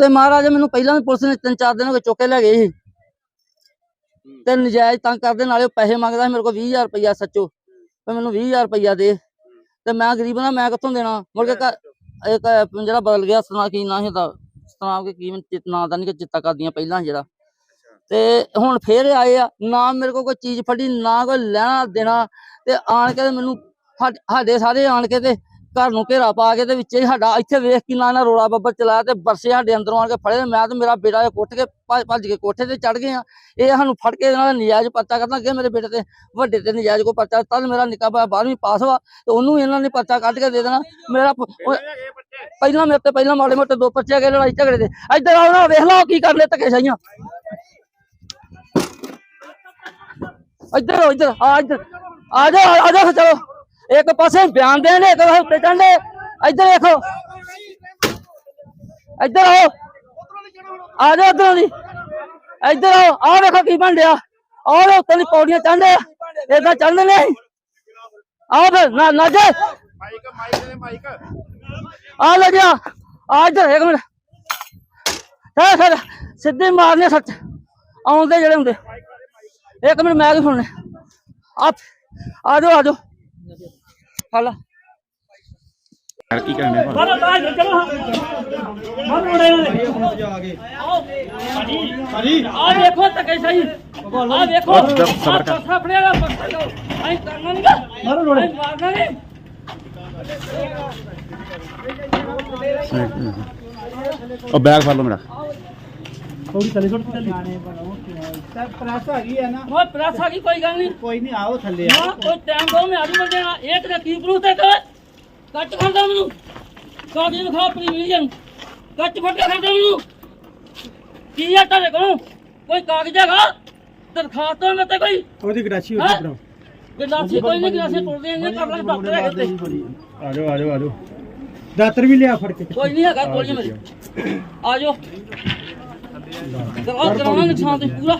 ਤੇ ਮਹਾਰਾਜ ਮੈਨੂੰ ਪਹਿਲਾਂ ਵੀ ਪੁਲਿਸ ਨੇ ਤਿੰਨ ਚਾਰ ਦਿਨ ਹੋ ਗਏ ਚੁੱਕ ਕੇ ਲੈ ਗਏ ਸੀ। ਤੇ ਨਜਾਇਜ਼ ਤੰਗ ਕਰਦੇ ਨਾਲੇ ਉਹ ਪੈਸੇ ਮੰਗਦਾ ਸੀ ਮੇਰੇ ਕੋਲ 20000 ਰੁਪਇਆ ਸੱਚੋ। ਤੇ ਮੈਨੂੰ 20000 ਰੁਪਇਆ ਦੇ। ਤੇ ਮੈਂ ਗਰੀਬ ਨਾ ਮੈਂ ਕਿੱਥੋਂ ਦੇਣਾ? ਮੁੜ ਕੇ ਇੱਕ ਜਿਹੜਾ ਬਦਲ ਗਿਆ ਸਨਾ ਕੀ ਨਾਂ ਸੀ ਦਾ ਸਨਾਮ ਕੇ ਕੀ ਨਾਂ ਦਾ ਨਹੀਂ ਕਿ ਚਿੱਤਾ ਕਰਦੀਆਂ ਪਹਿਲਾਂ ਜਿਹੜਾ। ਤੇ ਹੁਣ ਫੇਰ ਆਏ ਆ ਨਾ ਮੇਰੇ ਕੋਲ ਕੋਈ ਚੀਜ਼ ਫੜੀ ਨਾ ਕੋਈ ਲੈਣਾ ਦੇਣਾ। ਤੇ ਆਣ ਕੇ ਮੈਨੂੰ ਸਾਡੇ ਸਾਰੇ ਆਣ ਕੇ ਤੇ ਘਰ ਨੂੰ ਘੇਰਾ ਪਾ ਕੇ ਤੇ ਵਿੱਚ ਸਾਡਾ ਇੱਥੇ ਵੇਖ ਕੇ ਨਾ ਰੋਲਾ ਬੱਬਰ ਚਲਾਇਆ ਤੇ ਬਰਸੇ ਸਾਡੇ ਅੰਦਰੋਂ ਆਣ ਕੇ ਫੜੇ ਮੈਂ ਤੇ ਮੇਰਾ ਬੇਟਾ ਕੁੱਟ ਕੇ ਭੱਜ ਕੇ ਕੋਠੇ ਤੇ ਚੜ ਗਏ ਆ। ਇਹ ਸਾਨੂੰ ਫੜ ਕੇ ਇਹਨਾਂ ਦਾ ਨਜਾਇਜ਼ ਪਰਚਾ ਕਰਨਾ। ਅੱਗੇ ਮੇਰੇ ਬੇਟੇ ਤੇ ਵੱਡੇ ਤੇ ਨਜਾਇਜ਼ ਕੋ ਪਰਚਾ ਤਦ ਮੇਰਾ ਨਿੱਕਾ ਭਾਈ 12ਵੀਂ ਪਾਸ ਵਾ ਤੇ ਉਹਨੂੰ ਇਹਨਾਂ ਨੇ ਪਰਚਾ ਕੱਢ ਕੇ ਦੇ ਦੇਣਾ। ਮੇਰਾ ਪਹਿਲਾਂ ਮੇਰੇ ਤੇ ਪਹਿਲਾਂ ਮਾੜੇ ਮੋਟੇ ਦੋ ਪਰਚੇ ਗਏ ਲੜਾਈ ਝਗੜੇ ਦੇ। ਇੱਧਰ ਆਓ ਨਾ, ਵੇਖ ਲਓ ਕੀ ਕਰਨੇ ਧੱਕੇ ਸਾਈਆਂ ਇੱਧਰ ਇੱਧਰ, ਆ ਇੱਧਰ। ਆ ਜਾ ਆ ਜਾਓ ਚਲੋ। ਇੱਕ ਪਾਸੇ ਬਿਆਨ ਦੇਣ ਇੱਕ ਪਾਸੇ ਉੱਤੇ ਚੜ੍ਹਨੇ ਇੱਧਰ ਦੇਖੋ ਇੱਧਰ ਆਓ। ਆ ਜਾਓ ਇੱਧਰ ਦੀ। ਇੱਧਰ ਆਓ। ਆ ਵੇਖੋ ਕੀ ਬਣ ਰਿਹਾ। ਆਹ ਵੇ ਉੱਤੇ ਦੀ ਪੌੜੀਆਂ ਚੜ੍ਹਦੇ ਏਦਾਂ ਚੜ੍ਹਦੇ ਨੇ ਆਓ ਫਿਰ ਨਾ ਨਾ ਜੇ। ਮਾਈਕ ਮਾਈਕ ਦੇ ਮਾਈਕ ਆ। ਲੈ ਗਿਆ ਆ ਇੱਧਰ, ਇੱਕ ਮਿੰਟ। ਹੈ ਸਰ ਸਿੱਧੇ ਮਾਰਨੇ ਸੱਚ। ਆਉਂਦੇ ਜਿਹੜੇ ਹੁੰਦੇ। ਇੱਕ ਮਿੰਟ, ਮੈਂ ਵੀ ਸੁਣਨੇ। ਆ ਆ ਜਾਓ ਆ ਜਾਓ। ਹਲਾ ਯਾਰ ਕੀ ਕਰਨੇ ਚਲੋ ਬਾਹਰ ਚਲੋ ਹਾਂ ਮੋੜੇ ਨੇ ਆਓ ਹਾਂਜੀ ਆ ਵੇਖੋ ਤੱਕੇ ਸਹੀ ਆ ਵੇਖੋ ਸਬਰ- ਸਬਰ ਕਰ। ਪਾਸਾ ਫੜਿਆ ਦਾ ਪਾਸਾ ਲਓ ਐਂ ਕਰਨਾ ਨਹੀਂ ਮਾਰੋ ਲੋੜੇ ਮਾਰਨਾ ਨਹੀਂ ਉਹ ਬੈਗ ਫੜ ਲਓ ਮੇਰਾ ਥੋੜੀ ਥੱਲੇ ਛੋੜ ਥੱਲੇ ਸਰ ਪ੍ਰੈਸ ਹੈਗੀ ਹੈ ਨਾ? ਉਹ ਪ੍ਰੈਸ ਆ ਗਈ ਕੋਈ ਗੱਲ ਨਹੀਂ। ਕੋਈ ਨਹੀਂ ਆਓ ਥੱਲੇ ਨਾ ਕੋਈ ਟਾਈਮ ਦੋ ਮੈਂ ਆਜੂ ਬੰਦੇ ਨਾਲ ਇੱਕ ਦਾ ਕੀ ਪ੍ਰੂਫ ਤੇ ਕਰ ਕੱਟ ਖਾਂਦਾ ਮੈਨੂੰ। ਕਾਗਜ਼ ਵਿਖਾ ਆਪਣੀ ਮਿਲੀਅਨ ਕੱਟ ਫੜ ਕੇ ਖਾਂਦਾ ਮੈਨੂੰ। ਕੀ ਆ ਤੁਹਾਡੇ ਕੋਲ? ਕੋਈ ਕਾਗਜ਼ ਹੈਗਾ? ਦਰਖਾਸਤ ਮੈਂ ਤੇ ਕੋਈ। ਉਹਦੀ ਗਰਾਸ਼ੀ ਹੈਂ? ਗਲਾਸੀ ਕੋਈ ਨਹੀਂ ਗਲਾਸੀ ਟੁੱਟਦੇ ਨੇ ਕਰ ਲਾਂਗੇ ਡਾਕਟਰ ਹੈਗੇ ਤੇ ਆ ਜਾਓ ਆ ਜਾਓ ਆ ਜਾਓ ਦਾਤਰ ਵੀ ਲਿਆ ਫੜ ਕੇ। ਕੋਈ ਨਹੀਂ ਹੈਗਾ ਗੋਲੀ ਮੇਰੀ ਆ ਜਾਓ ਕਰਾਉ ਕਰਾਉਣਾ ਨੁਕਸਾਨ ਤੇ ਪੂਰਾ।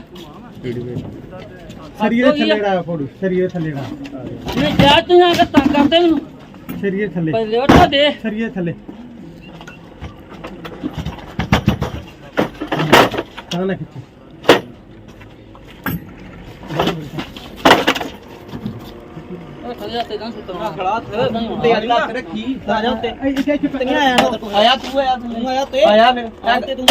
ਸਰੀਏ ਥੱਲੇ ੜਾ ਫੋੜੂ ਸਰੀਏ ਥੱਲੇ ੜਾ ਨਹੀਂ ਜਾ ਤੁਸੀਂ ਆ ਕੇ ਤੰਗ ਕਰਦੇ ਮੈਨੂੰ। ਸਰੀਏ ਥੱਲੇ। ਪਹਿਲੇ ਉੱਠਾ ਦੇ। ਸਰੀਏ ਥੱਲੇ। ਤਾਂ ਨਾ ਖਿੱਚੀ। ਉਹ ਥੱਲੇ ਤੇ ਨਾ ਸੁੱਟਣਾ ਖੜਾ ਤੇ ਅੱਜ ਲੱਤ ਰੱਖੀ ਆ ਜਾ ਉੱਤੇ। ਇੱਥੇ ਚੁੱਪੀਆਂ ਆਇਆ ਨਾ ਆਇਆ ਤੂੰ ਆਇਆ ਤੂੰ। ਆਇਆ ਤੇ ਆਇਆ ਫਿਰ। ਤੇ ਤੂੰ।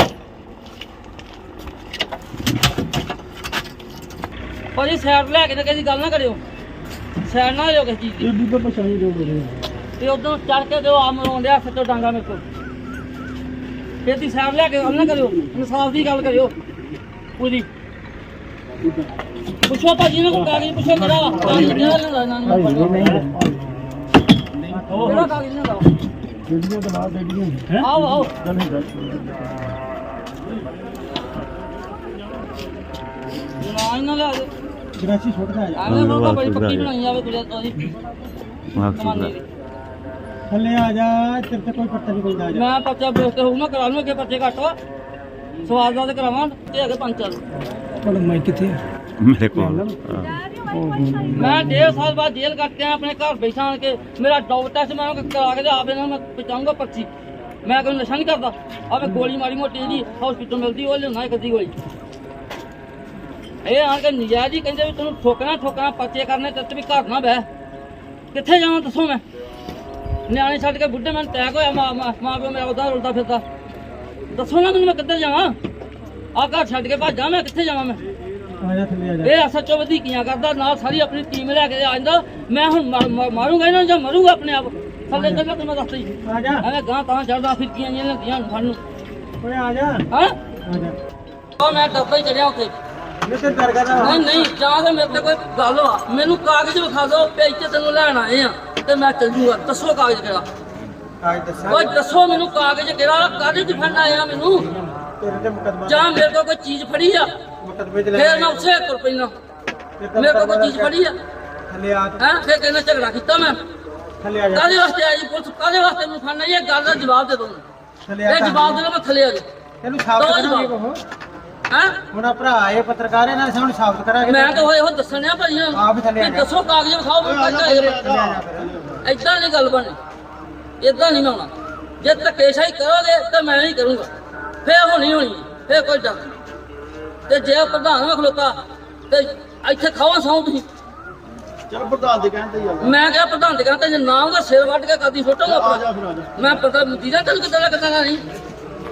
ਭਾਜੀ ਸਾਈਡ ਲੈ ਕੇ ਤੇ ਕਿਸੇ ਦੀ ਗੱਲ ਨਾ ਕਰਿਓ। ਸਾਈਡ ਨਾ ਲਿਓ ਕਿਸੇ ਚੀਜ਼ ਦੀ। ਬੀਬੀ ਕੋ ਪਛਾਣੀ ਜੋ ਬੋਲੇ ਤੇ ਉਦੋਂ ਚੜ ਕੇ ਦਿਓ ਆ ਮਰੋਂ ਡਿਆ ਸੱਤੋ ਡਾਂਗਾ ਮੇਰੇ ਕੋਲ। ਫਿਰ ਦੀ ਸਾਈਡ ਲੈ ਕੇ ਗੱਲ ਨਾ ਕਰਿਓ ਇਨਸਾਫ ਦੀ ਗੱਲ ਕਰਿਓ। ਪੂਰੀ। ਪੁੱਛੋ ਭਾਜੀ ਨੇ ਕੋਈ ਕਾਗਜ਼ ਪੁੱਛੋ ਕਿਹੜਾ ਵਾ? ਕਾਗਜ਼ ਕਿਹੜਾ ਲੈਂਦਾ ਇਹਨਾਂ ਨੂੰ? ਕਿਹੜਾ ਕਾਗਜ਼ ਵਾ? ਬੀਬੀਆਂ ਤੋਂ ਬਾਅਦ ਬੀਬੀਆਂ ਆਓ ਆਓ। ਨਾ ਇਹਨਾਂ ਲਿਆ ਦੇ ਗਰਾਸ਼ੀ ਛੋਟ ਜਾ। ਆਵੇਂ ਬੜੀ ਪੱਕੀ ਬਣਾਈ ਜਾਵੇ ਉਹਦੀ ਦੀ। ਥੱਲੇ ਆ ਜਾ ਤੇਰੇ ਤੇ ਕੋਈ ਪੱਤਾ ਨਹੀਂ ਕੋਈ ਆ ਜਾ। ਮੈਂ ਪਰਚਾ ਬੇਸ ਤੇ ਹੋਊ ਨਾ ਕਰਾ ਲੂ ਅੱਗੇ ਪਰਚੇ ਘੱਟ ਵਾ। ਸਵਾਲ ਦਾ ਤੇ ਕਰਾਵਾਂ ਤੇ ਅੱਗੇ ਪੰਜ ਚੱਲ ਕੋਲ ਮੈਂ ਕਿੱਥੇ ਮੇਰੇ ਕੋਲ ਮੈਂ ਡੇਢ ਸਾਲ ਬਾਅਦ ਜੇਲ੍ਹ ਕੱਟ ਕੇ ਆਇਆ, ਆਪਣੇ ਘਰ ਬੈਠਾ ਕੇ ਮੇਰਾ ਡੌਪ ਟੈਸਟ ਮੈਂ ਕਰਾ ਕੇ ਆਪੇ ਨਾਲ ਮੈਂ ਪਹੁੰਚਾਉਂਗਾ ਪਰਚੀ। ਮੈਂ ਕੋਈ ਨਸ਼ਾ ਨਹੀਂ ਕਰਦਾ। ਆ ਮੈਂ ਗੋਲੀ ਮਾਰੀ ਮੋਟੀ ਜੀ ਹਸਪੀਟਲ ਮਿਲਦੀ ਉਹ ਲਿਆਉਣਾ ਇੱਕ ਅੱਧੀ ਗੋਲੀ। ਇਹ ਆਣ ਕੇ ਨਜਾਇਜ਼ ਹੀ ਕਹਿੰਦੇ ਵੀ ਤੈਨੂੰ ਠੋਕਣਾ ਠੋਕਣਾ ਪਰਚੇ ਕਰਨੇ ਤੇ ਵੀ ਘਰ ਨਾ ਬਹਿ। ਕਿੱਥੇ ਜਾਵਾਂ ਦੱਸੋ ਮੈਂ? ਨਿਆਣੇ ਛੱਡ ਕੇ ਬੁੱਢੇ ਮੈਨੂੰ ਟੈਕ ਹੋਇਆ ਮਾਂ ਮਾਂ ਮਾਂ ਪਿਓ ਮੇਰਾ ਉਹਦਾ ਰੁਲਦਾ ਫਿਰਦਾ। ਦੱਸੋ ਨਾ ਮੈਨੂੰ ਮੈਂ ਕਿੱਧਰ ਜਾਵਾਂ? ਆ ਘਰ ਛੱਡ ਕੇ ਭੱਜਾਂ ਮੈਂ ਕਿੱਥੇ ਜਾਵਾਂ ਮੈਂ? ਆ ਆ ਇਹ ਐਸਐਚਓ ਵਧੀਕੀਆਂ ਕਰਦਾ ਨਾਲ ਸਾਰੀ ਆਪਣੀ ਟੀਮ ਲੈ ਕੇ ਮੈਂ ਹੁਣ ਮਾ- ਮਾ- ਮਾਰੂੰਗਾ ਇਹਨਾਂ ਨੂੰ ਜਾਂ ਮਰੂੰਗਾ ਆਪਣੇ ਆਪ? ਥੱਲੇ ਚੱਲ ਤੇ ਮੈਂ ਦੱਸਦਾ ਹੀ ਆ ਜਾ। ਐਵੇਂ ਗਾਂ ਤਾਂ ਚੜਦਾ ਫਿਰਕੀਆਂ ਜਿਹੀਆਂ ਲੈਂਦੀਆਂ ਫੜ ਨੂੰ ਓਏ ਆ ਜਾ। ਹਾਂ? ਆ ਜਾ। ਉਹ ਮੈਂ ਡੱਬਾ ਚੜਿਆ ਉੱਥੇ। ਨਹੀਂ ਨਹੀਂ ਜਾਂ ਤੇ ਮੇਰੇ ਤੇ ਕੋਈ ਗੱਲ ਵਾ। ਮੈਨੂੰ ਕਾਗਜ਼ ਵਿਖਾ ਦਿਓ ਤੇ ਇੱਥੇ ਤੈਨੂੰ ਲੈਣ ਆਏ ਆ। ਤੇ ਮੈਂ ਚੱਲ ਜੂਗਾ ਦੱਸੋ ਕਾਗਜ਼ ਕਿਹੜਾ। ਓਏ ਦੱਸੋ ਮੈਨੂੰ ਕਾਗਜ਼ ਕਿਹੜਾ। ਕਾਗਜ਼ ਦਿਖਾਣ ਆਇਆ ਮੈਨੂੰ? ਤੇ ਜਾਂ ਮੇਰੇ ਕੋਲ ਕੋਈ ਚੀਜ਼ ਫੜੀ ਆ? ਫੇਰ ਮੈਂ ਉਸੇ ਤੁਰ ਪੈਣਾ ਮੇਰੇ ਕੋਲ ਕੋਈ ਚੀਜ਼ ਫੜੀ ਆ? ਥੱਲੇ ਆ ਹੈ? ਫੇਰ ਕਹਿੰਦਾ ਝਗੜਾ ਕੀਤਾ ਮੈਂ। ਥੱਲੇ ਆ ਜਾ। ਕਾਹਦੇ ਵਾਸਤੇ ਆਈ ਪੁਲਿਸ? ਕਾਹਦੇ ਵਾਸਤੇ ਮੈਨੂੰ ਫੜਨਾ? ਇਹ ਗੱਲ ਦਾ ਜਵਾਬ ਦੇ ਦੋ। ਥੱਲੇ ਆ ਇਹ ਜਵਾਬ ਦੇ ਦੋ ਮੈਂ ਥੱਲੇ ਆ ਜਾ। ਤੈਨੂੰ ਦੋ ਕਰਾਂਗੇ ਜਵਾਬ। ਹੈ? ਹੁਣ ਆ ਭਰਾ ਆਏ ਪੱਤਰਕਾਰ ਇਹਨਾਂ ਸਾਨੂੰ ਸਾਬਤ ਕਰਾਂਗੇ ਮੈਂ ਤਾਂ ਉਹ ਦੱਸਣਿਆ ਭਾਈ ਆਪ ਹੀ ਥੱਲੇ ਆ। ਦੱਸੋ ਕਾਗਜ਼ ਵਿਖਾਓ ਮੈਂ ਫਿਰ। ਇਦਾਂ ਨਹੀਂ ਗੱਲ ਬਣਨੀ ਇਦਾਂ ਨਹੀਂ ਆਉਣਾ। ਜੇ ਧੱਕੇਸ਼ਾਹੀ ਕਰੋਗੇ ਤਾਂ ਮੈਂ ਨਹੀਂ ਕਰੂੰਗਾ। ਫੇਰ ਹੋਣੀ ਹੋਣੀ ਫੇਰ ਕੋਈ ਡਰ ਤੇ ਜੇ ਪ੍ਰਧਾਨ ਨਾ ਖਲੋਤਾ ਤੇ ਇੱਥੇ ਖਾਵਾ ਸੌਂ ਤੁਸੀਂ। ਚਲ ਪ੍ਰਧਾਨ ਦੇ ਕਹਿੰਦੇ ਹੀ ਆ ਮੈਂ ਕਿਹਾ ਪ੍ਰਧਾਨ ਦੇ ਕਹਿੰਦਾ ਜੇ ਨਾ ਉਹਦਾ ਸਿਰ ਵੱਢ ਕੇ ਕਦੀ ਸੁੱਟਾਂਗਾ ਆ ਜਾ ਫਿਰ ਆ ਜਾ। ਮੈਂ ਪਤਾ ਮਤੀਰਾ ਤੈਨੂੰ ਕਿੱਦਾਂ ਦਾ ਕਿੱਦਾਂ ਦਾ ਨਹੀਂ।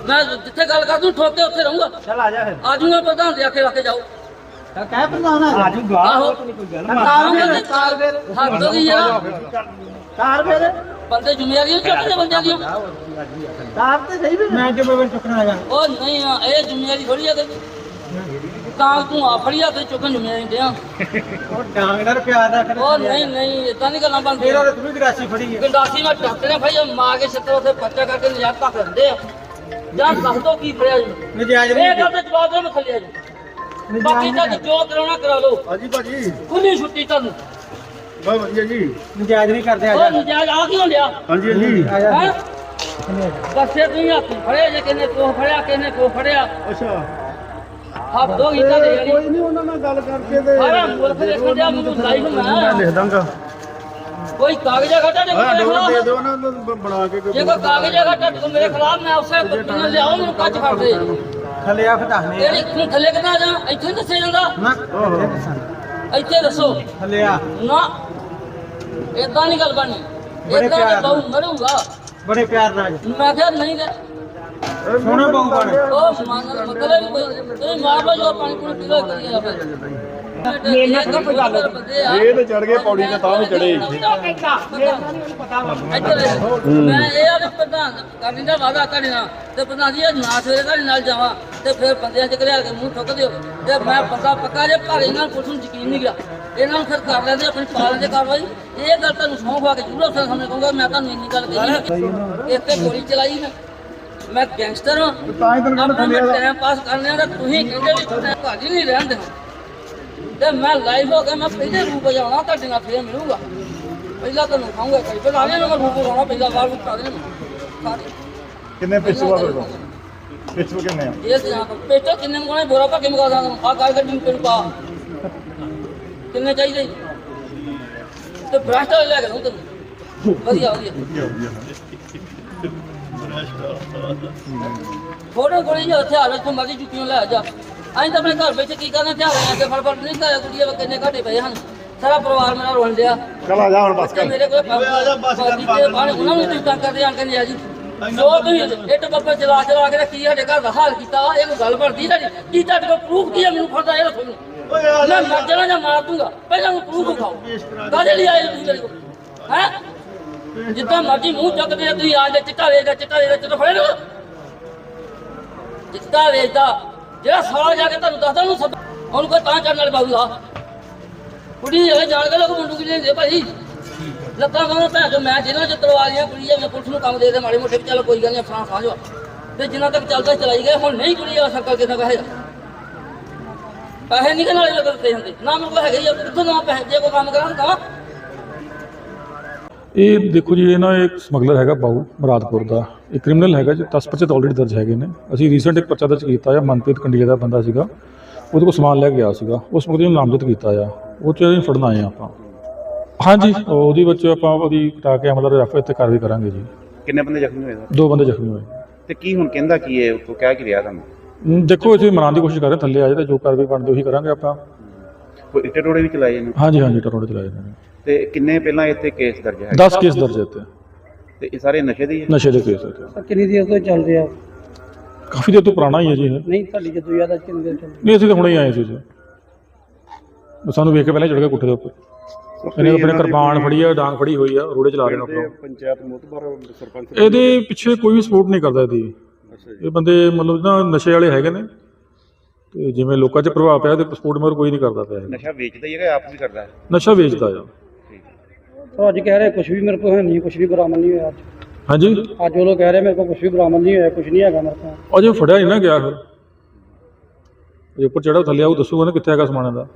ਮੈਂ ਜਿੱਥੇ ਗੱਲ ਕਰ ਦੂੰ ਠੋਕ ਉੱਥੇ ਰਹੂੰਗਾ। ਚਲ ਆ ਜਾ ਫਿਰ। ਆ ਜਾਊਂਗਾ ਪ੍ਰਧਾਨ ਦੇ ਆਖੇ ਰੱਖ ਜਾਓ। ਕਹਿ ਪ੍ਰਧਾਨ ਆ ਜੂਗਾ। ਆਹੋ। ਕਾਰ ਕਾਰ ਫਿਰ ਹੱਦ ਹੋ ਗਈ ਯਾਰ ਕਾਰ ਫਿਰ। ਬੰਦੇ ਜ਼ਿੰਮੇਵਾਰੀਆਂ ਚੁੱਕਦੇ ਬੰਦਿਆਂ ਦੀਆਂ ਕਾਰ ਤੇ ਸਹੀ ਵੀ ਮੈਂ ਜੋ ਮੈਂ ਚੁੱਕਣਾ ਹੈਗਾ? ਉਹ ਨਹੀਂ ਆ ਇਹ ਜ਼ਿੰਮੇਵਾਰੀ ਥੋੜੀ ਆ ਤੇ। ਤਾਂ ਤੂੰ ਆਪਣੀ ਹੱਥ ਚੁੱਕਣ ਜ਼ਿੰਮੇਵਾਰੀ ਦਿਆਂ ਉਹ ਡਾਂਗ ਨਾਲ ਪਿਆਰ ਦਾ ਕਰ। ਉਹ ਨਹੀਂ ਨਹੀਂ ਇਦਾਂ ਨਹੀਂ ਗੱਲਾਂ ਫਿਰ ਬਣਦੀਆਂ ਉਹਦੇ ਤੂੰ ਵੀ ਗਰਾਸੀ ਫੜੀ ਹੈ ਗੰਡਾਸੀ ਮੈਂ ਡਾਕਟਰ ਨੇ ਭਾਈ ਮਾਰ ਕੇ ਛੱਤਰ ਉੱਥੇ ਪੱਚਾ ਕਰਕੇ ਨਜ਼ਾਰ ਤੱਕ ਦਿੰਦੇ ਆ। ਜਾਂ ਦੱਸ ਦੋ ਕੀ ਫੜਿਆ ਜੀ? ਨਜਾਇਜ਼ ਇਹ ਗੱਲ ਤੇ ਜਵਾਬ ਦੇ ਮੈਂ ਥੱਲੇ ਆ ਜੀ ਬਾਕੀ ਤਾਂ ਜੋ ਕਰਾਉਣਾ ਕਰਾ ਲਓ। ਹਾਂਜੀ ਭਾਜੀ। ਖੁੱਲੀ ਛੁੱਟੀ ਤੁਹਾਨੂੰ। ਬਹੁਤ ਵਧੀਆ ਜੀ। ਨਜਾਇਜ਼ ਨਹੀਂ ਕਰਦੇ ਆ ਉਹ ਨਜਾਇਜ਼ ਆ ਕਿਉਂ ਲਿਆ? ਹਾਂਜੀ ਹਾਂਜੀ। ਹੈ ਦੱਸੇ ਤੁਸੀਂ ਹੱਥ ਫੜਿਆ ਜੇ ਕਿਨੇ ਕੋ ਫੜਿਆ ਕਿਨੇ ਕੋ ਫੜਿਆ? ਅੱਛਾ। ਹੱਥ ਦੋ ਗੀਤਾ ਦੇ ਯਾਰੀ। ਕੋਈ ਨਹੀਂ ਉਹਨਾਂ ਨਾਲ ਗੱਲ ਕਰਕੇ ਤੇ ਸਾਰਾ ਮੁਲਕ ਦੇਖਣ ਦਿਆ ਮੈਨੂੰ ਲਾਈਵ ਮੈਂ ਲਿਖ ਦਾਂਗਾ। ਕੋਈ ਕਾਗਜ਼ਾ ਘਟਾ? ਦੇ ਮੇਰੇ ਡੋਰ ਦੇ ਖਿਲਾਫ ਦਿਓ ਨੂੰ ਬਣਾ ਕੇ ਜੇ ਕੋਈ ਕਾਗਜ਼ਾ ਘਟਾ ਦੇ ਮੇਰੇ ਖਿਲਾਫ ਮੈਂ ਉਸੇ ਬੰਦੇ ਲਿਆਓ ਮੈਨੂੰ ਕੱਚ ਫੜ ਦੇ ਥੱਲੇ ਆ ਫਟਾਹਨੇ ਤੇਰੀ ਤੂੰ ਥੱਲੇ ਕਿੱਦਾਂ ਜਾ ਇੱਥੇ ਨੀ ਦੱਸਿਆ ਜਾਂਦਾ। ਨਾ ਇੱਥੇ ਦੱਸੋ। ਥੱਲੇ ਆ। ਨਾ ਇਦਾਂ ਨਹੀਂ ਗੱਲ ਬਣਨੀ। ਬੜੇ ਇਦਾਂ ਪਿਆਰ ਤੇ ਬਹੁ ਮਰੂਗਾ। ਬੜੇ ਪਿਆਰ ਨਾਲ। ਮੈਂ ਕਿਹਾ ਨਹੀਂ ਸੋਹਣਾ ਬਹੁ ਬਣ। ਉਹ ਮੰਨ ਮਤਲਬ ਕੋਈ ਲਓ ਜੋ ਪਾਣੀ ਪੂਣੀ ਪੀ ਲਓ ਕਰੀ ਜਾ ਫਿਰ। ਮੇਰੇ ਨਾਲ ਕੋਈ ਗੱਲ ਇਹ ਤੇ ਚੜ ਗਏ ਪੌੜੀ ਤੇ ਤਾਂ ਵੀ ਚੜੇ ਮੈਂ ਇਹ ਆ ਵੀ ਪ੍ਰਧਾਨ ਕਰਨੀ ਦਾ ਵਾਦਾ ਤੁਹਾਡੇ ਨਾਲ ਤੇ ਪ੍ਰਧਾਨ ਜੀ ਨਾ ਸਵੇਰੇ ਤੁਹਾਡੇ ਨਾਲ ਜਾਵਾਂ ਤੇ ਫਿਰ ਬੰਦਿਆਂ ਚ ਘਰਿਆ ਕੇ ਮੂੰਹ ਠੁੱਕ ਦਿਓ ਤੇ ਮੈਂ ਬੰਦਾ ਪੱਕਾ ਜੇ ਪਰ ਇਹਨਾਂ ਨੂੰ ਕੁਛ ਨੂੰ ਯਕੀਨ ਨਹੀਂ ਗਿਆ ਇਹਨਾਂ ਨੂੰ ਫਿਰ ਕਰ ਲੈਂਦੇ ਆਪਣੀ ਪਾਲਣ ਦੇ ਕਾਰਵਾਈ ਇਹ ਗੱਲ ਤੁਹਾਨੂੰ ਸੌਂ ਖਵਾ ਕੇ ਜ਼ਰੂਰ ਅਫਸਰ ਸਾਹਮਣੇ ਕਹੂੰਗਾ ਮੈਂ ਤੁਹਾਨੂੰ ਇੰਨੀ ਗੱਲ ਕਹੀ। ਇਸ ਤੇ ਗੋਲੀ ਚਲਾਈ ਨਾ ਮੈਂ ਗੈਂਗਸਟਰ ਹਾਂ ਤਾਂ ਹੀ ਆਪਣਾ ਮੈਂ ਟਾਈਮ ਪਾਸ ਕਰਨੇ ਆ ਤਾਂ ਤੁਸੀਂ ਕਹਿੰਦੇ ਵੀ ਭਾਜੀ ਨਹੀਂ ਰਹਿਣ ਦੇਣਾ। ਤੇ ਮੈਂ ਲਾਈਵ ਹੋ ਕੇ ਮੈਂ ਪਹਿਲੇ ਰੂਪ ਜਾਣਾ ਤੁਹਾਡੇ ਨਾਲ ਫੇਰ ਮਿਲੂਗਾ। ਪਹਿਲਾਂ ਤੁਹਾਨੂੰ ਖਾਊਂਗਾ ਕਈ ਪਹਿਲਾਂ ਆਨੇ ਮੈਂ ਰੂਪ ਲਾਉਣਾ ਪਹਿਲਾਂ ਵਾਰ ਰੂਪ ਕਰ ਦੇਣਾ ਕਿੰਨੇ ਪਿੱਛੇ ਵਾ ਤੁਹਾਡੇ ਪਿੱਛੇ ਕਿੰਨੇ ਆ? ਇਹ ਤੇ ਪੇਟੋ ਕਿੰਨੇ ਮਗਾਣੇ ਬੋਰਾ ਪਾ ਕੇ ਮਗਾ ਦਾਂ ਆ ਗੱਲ ਗੱਡੀ ਨੂੰ ਕਿੰਨ ਪਾ। ਕਿੰਨੇ ਚਾਹੀਦੇ? ਜੀ? ਤੇ ਬ੍ਰਸ਼ਟ ਲੈ ਕੇ ਦਊਂ ਤੈਨੂੰ। ਵਧੀਆ ਵਧੀਆ। ਫੋਟੋ ਕੋਲ ਹੀ ਉੱਥੇ ਆ ਜਾ ਤੂੰ ਮਰਜ਼ੀ ਜੁੱਤੀਆਂ ਲੈ ਜਾ। ਅਸੀਂ ਤਾਂ ਆਪਣੇ ਘਰ ਵਿੱਚ ਕੀ ਕਰਨਾ ਤੇ ਆ ਕੇ ਫੜ ਫੜ ਨਹੀਂ ਘਰ ਕੁੜੀਆਂ ਕਿੰਨੇ ਘਾਟੇ ਪਏ ਹਨ ਸਾਰਾ ਪਰਿਵਾਰ ਮੇਰਾ ਰੋਣ ਡਿਆ ਚਲ ਆ ਜਾ ਹੁਣ ਬਸ ਤੇ ਮੇਰੇ ਕੋਲ ਆ ਜਾ ਬਸ ਕਰ ਬਾਕੀ ਬਾਹਰ ਉਹਨਾਂ ਨੂੰ ਤੰਗ ਕਰਦੇ ਆਂ ਕਹਿੰਦੇ ਆ ਜੀ ਜੋ ਤੁਸੀਂ ਇੱਟ ਬੱਬੇ ਚਲਾ ਚਲਾ ਕੇ ਕੀ ਸਾਡੇ ਘਰ ਦਾ ਹਾਲ ਕੀਤਾ ਵਾ, ਇਹ ਕੋਈ ਗੱਲ ਬਣਦੀ ਸਾਡੀ ਕੀ ਤੁਹਾਡੇ ਕੋਲ ਪ੍ਰੂਫ ਕੀ ਹੈ ਮੈਨੂੰ ਫੜਦਾ ਇਹ ਆ ਮੈਂ ਮਰ ਜਾਣਾ ਜਾਂ ਮਾਰ ਦੂੰਗਾ ਪਹਿਲਾਂ ਮੈਨੂੰ ਪ੍ਰੂਫ ਦਿਖਾਓ ਕਾਹਦੇ ਲਈ ਆਏ ਤੁਸੀਂ ਮੇਰੇ ਕੋਲ ਹੈ ਜਿੱਦਾਂ ਮਰਜ਼ੀ ਮੂੰਹ ਚੱਕਦੇ ਆ ਤੁਸੀਂ ਆ ਜਾ ਚਿੱਟਾ ਵੇਚਦਾ ਚਿੱਟਾ ਵੇਚਦਾ ਚਿੱਟਾ ਫੜੇ ਲੋ ਚਿੱਟਾ ਵੇਚਦਾ ਜਿਹੜਾ ਸਾਲਾ ਜਾ ਕੇ ਤੁਹਾਨੂੰ ਦੱਸਦਾ ਉਹਨੂੰ ਸੱਦ ਉਹਨੂੰ ਕੋਈ ਤਾਂ ਚੜਨ ਵਾਲੇ ਬਾਬੂ ਆ। ਕੁੜੀ ਇਹ ਜਾਣ ਕੇ ਲੋਕ ਮੁੰਡੂ ਕੀ ਲੈਂਦੇ ਭਾਈ। ਲੱਤਾਂ ਬਾਹਾਂ ਭੈਣ ਜੋ ਮੈਂ ਜਿਹਨਾਂ ਚ ਤਲਵਾਰੀਆਂ ਕੁੜੀ ਆ ਪੁਲਿਸ ਨੂੰ ਕੰਮ ਦੇ ਦੇ ਮਾੜੇ ਮੋਟੇ ਵੀ ਚੱਲ ਕੋਈ ਗੱਲ ਨਹੀਂ ਫਰਾਂ ਸਾਂਝੋ। ਤੇ ਜਿੰਨਾ ਤੱਕ ਚੱਲਦਾ ਚਲਾਈ ਗਏ ਹੁਣ ਨਹੀਂ ਕੁੜੀ ਆ ਸਰਕਲ ਕਿਦਾਂ ਪੈਸੇ। ਪੈਸੇ ਨਹੀਂ ਕਿ ਨਾਲੇ ਲੋਕ ਹੁੰਦੇ। ਨਾ ਮੇਰੇ ਕੋਲ ਹੈਗੇ ਹੀ ਆ, ਕਿੱਥੋਂ ਨਾ ਪੈਸੇ? ਜੇ ਕੋਈ ਕੰਮ ਕਰਾਂ ਤਾਂ। ਇਹ ਦੇਖੋ ਜੀ ਇਹ ਨਾ ਇੱਕ ਸਮਗਲਰ ਹੈਗਾ ਬਾਊ ਮੁਰਾਦਪੁਰ ਦਾ। ਇਹ ਕ੍ਰਿਮੀਨਲ ਹੈਗਾ ਜੀ 10 ਪਰਚੇ ਤਾਂ ਆਲਰੇਡੀ ਦਰਜ ਹੈਗੇ ਨੇ। ਅਸੀਂ ਰੀਸੈਂਟ ਇੱਕ ਪਰਚਾ ਦਰਜ ਕੀਤਾ ਆ ਮਨਪ੍ਰੀਤ ਕੰਡੀਆ ਦਾ ਬੰਦਾ ਸੀਗਾ। ਉਹਦੇ ਕੋਲ ਸਮਾਨ ਲੈ ਕੇ ਗਿਆ ਸੀਗਾ। ਉਸ ਮੁਕਦੇ ਨੂੰ ਨਾਮਜ਼ਦ ਕੀਤਾ ਆ। ਉਹ ਚ ਅਸੀਂ ਫੜਨ ਆਏ ਆ ਆਪਾਂ। ਹਾਂਜੀ ਉਹਦੀ ਵਿੱਚ ਆਪਾਂ ਉਹਦੀ ਕਟਾ ਕੇ ਅਮਲ ਰਫੇ ਤੇ ਕਾਰਵਾਈ ਕਰਾਂਗੇ ਜੀ। ਕਿੰਨੇ ਬੰਦੇ ਜ਼ਖਮੀ ਹੋਏ? ਸਰ ਦੋ ਬੰਦੇ ਜ਼ਖਮੀ ਹੋਏ। ਤੇ ਕੀ ਹੁਣ ਕਹਿੰਦਾ ਕੀ ਹੈ? ਉੱਥੋਂ ਕਹਿ ਕੀ ਰਿਹਾ ਤੁਹਾਨੂੰ? ਦੇਖੋ ਅਸੀਂ ਮਨਾਉਣ ਦੀ ਕੋਸ਼ਿਸ਼ ਕਰ ਰਹੇ ਥੱਲੇ ਆ ਜਾਏ ਤੇ ਜੋ ਕਾਰਵਾਈ ਬਣਦੀ ਉਹੀ ਕਰਾਂਗੇ ਆਪਾਂ। ਕੋਈ ਇੱਟੇ ਟੋੜੇ ਵੀ ਚਲਾਏ ਨੇ? ਹਾਂਜੀ ਹਾਂਜੀ ਟਰੋੜੇ ਚਲਾਏ ਨੇ। ਤੇ ਕਿੰਨੇ ਪਹਿਲਾਂ ਇੱਥੇ ਕੇਸ ਦਰਜ ਹੈ 10 ਕੇਸ ਦਰਜ ਹੈ ਇੱਥੇ। ਤੇ ਇਹ ਸਾਰੇ ਨਸ਼ੇ ਦੇ ਹੀ ਹੈ? ਨਸ਼ੇ ਦੇ ਕੇਸ ਇੱਥੇ। ਕਿੰਨੀ ਦੇਰ ਤੋਂ ਚੱਲ ਰਿਹਾ ਕਾਫੀ ਦੇਰ ਤੋਂ ਪੁਰਾਣਾ ਹੀ ਹੈ ਜੀ ਇਹ। ਨਹੀਂ ਤੁਹਾਡੀ ਜਦੋਂ ਯਾਦ ਆ ਕਿੰਨੀ ਦੇਰ ਚੱਲ ਨਹੀਂ ਅਸੀਂ ਤਾਂ ਹੁਣੇ ਹੀ ਆਏ ਸੀ ਜੀ। ਸਾਨੂੰ ਵੇਖ ਕੇ ਪਹਿਲਾਂ ਹੀ ਚੜ ਗਿਆ ਕੁੱਠੇ ਦੇ ਉੱਪਰ। ਇਹਨੇ ਆਪਣੇ ਕਿਰਪਾਨ ਫੜੀ ਆ ਡਾਂਗ ਫੜੀ ਹੋਈ ਆ ਰੋੜੇ ਚਲਾ ਰਹੇ ਨੇ ਆਪਣਾ। ਪੰਚਾਇਤ ਮੁਤਬਰ ਸਰਪੰਚ ਇਹਦੇ ਪਿੱਛੇ ਕੋਈ ਵੀ ਸਪੋਰਟ ਨਹੀਂ ਕਰਦਾ ਇਹਦੀ। ਇਹ ਬੰਦੇ ਮਤਲਬ ਨਾ ਨਸ਼ੇ ਵਾਲੇ ਹੈਗੇ ਨੇ। ਤੇ ਜਿਵੇਂ ਲੋਕਾਂ 'ਚ ਪ੍ਰਭਾਵ ਪਿਆ ਤੇ ਸਪੋਰਟ ਮਰ ਕੋਈ ਨਹੀਂ ਕਰਦਾ ਪਿਆ ਇਹ। ਨਸ਼ਾ ਵੇਚਦਾ ਹੀ ਹੈਗਾ ਆਪ ਵੀ ਕਰਦਾ ਹੈ। ਨਸ਼ਾ ਵੇਚਦਾ ਆ। ਉਹ ਅੱਜ ਕਹਿ ਰਹੇ ਕੁਝ ਵੀ ਮੇਰੇ ਕੋਲ ਹੈ ਨਹੀਂ ਕੁਝ ਵੀ ਬਰਾਮਦ ਨਹੀਂ ਹੋਇਆ ਅੱਜ। ਹਾਂਜੀ? ਅੱਜ ਉਹ ਲੋਕ ਕਹਿ ਰਹੇ ਮੇਰੇ ਕੋਲ ਕੁਝ ਵੀ ਬਰਾਮਦ ਨਹੀਂ ਹੋਇਆ ਕੁਝ ਨਹੀਂ ਹੈਗਾ ਮੇਰੇ ਕੋਲ। ਅਜੇ ਫੜਿਆ ਨਹੀਂ ਨਾ ਗਿਆ ਫਿਰ। ਉੱਪਰ ਚੜਾ ਥੱਲੇ ਆਊ ਦੱਸੂਗਾ ਨਾ ਕਿੱਥੇ ਹੈਗਾ ਸਮਾਨ ਦਾ